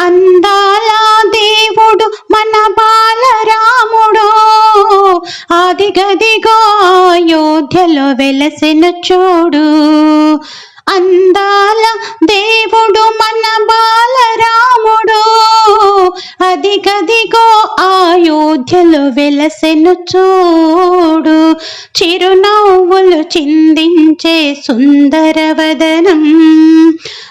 అందాల దేవుడు మన బాలరాముడు. ఆదిగదిగో అయోధ్యలో వెలసెను చూడు. అందాల దేవుడు మన బాలరాముడు. అదిగదిగో అయోధ్యలో వెలసెను చూడు. చిరునవ్వులు చిందించే సుందరవదనం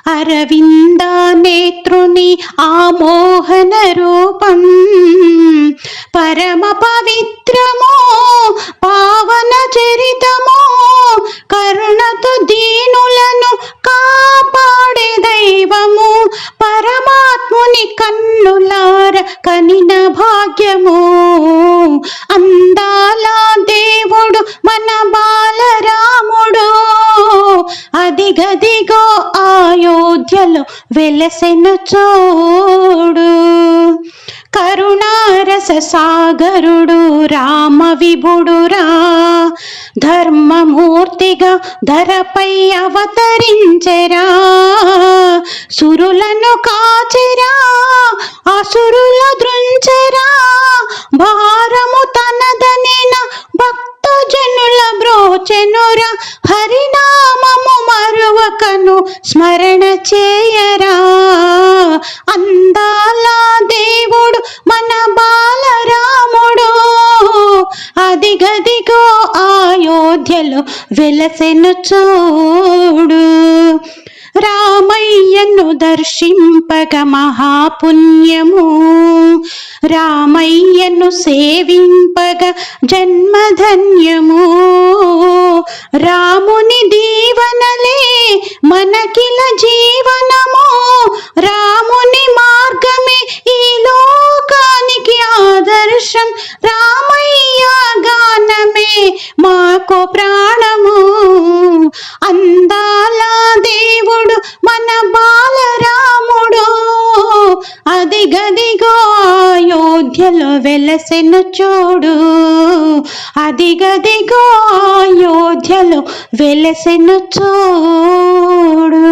అరవింద నేత్రుని ఆమోహన రూపం పరమ పవిత్రమో పావన చరితమో కరుణతో దీనులను కాపాడే దైవము పరమాత్ముని కన్నులార కనిన భాగ్యము అందాలా గదిగో అయోధ్యలో వెలసెను చూడు. కరుణారస సాగరుడు రామ విభుడురా. ధర్మమూర్తిగా ధరపై అవతరించెరా. సురులను కాచెరా అసురుల దృంచెరా. భారము తనదనిన భక్త జనుల బ్రోచెనురా. హరినామము మరువకను స్మరణ చేయరా? అందాల దేవుడు మన బాలరాముడు. అదిగదిగో అయోధ్యలో వెలసెను చూడు. రామయ్యను దర్శింపగ మహాపుణ్యము. రామయ్యను సేవింపగ జన్మధన్యము. అఖిల జీవనము రాముని మార్గమే. ఈ లోకానికి ఆదర్శం రా వెలసెను చూడు. అదిగదిగో అయోధ్యలో వెలసెను చూడు.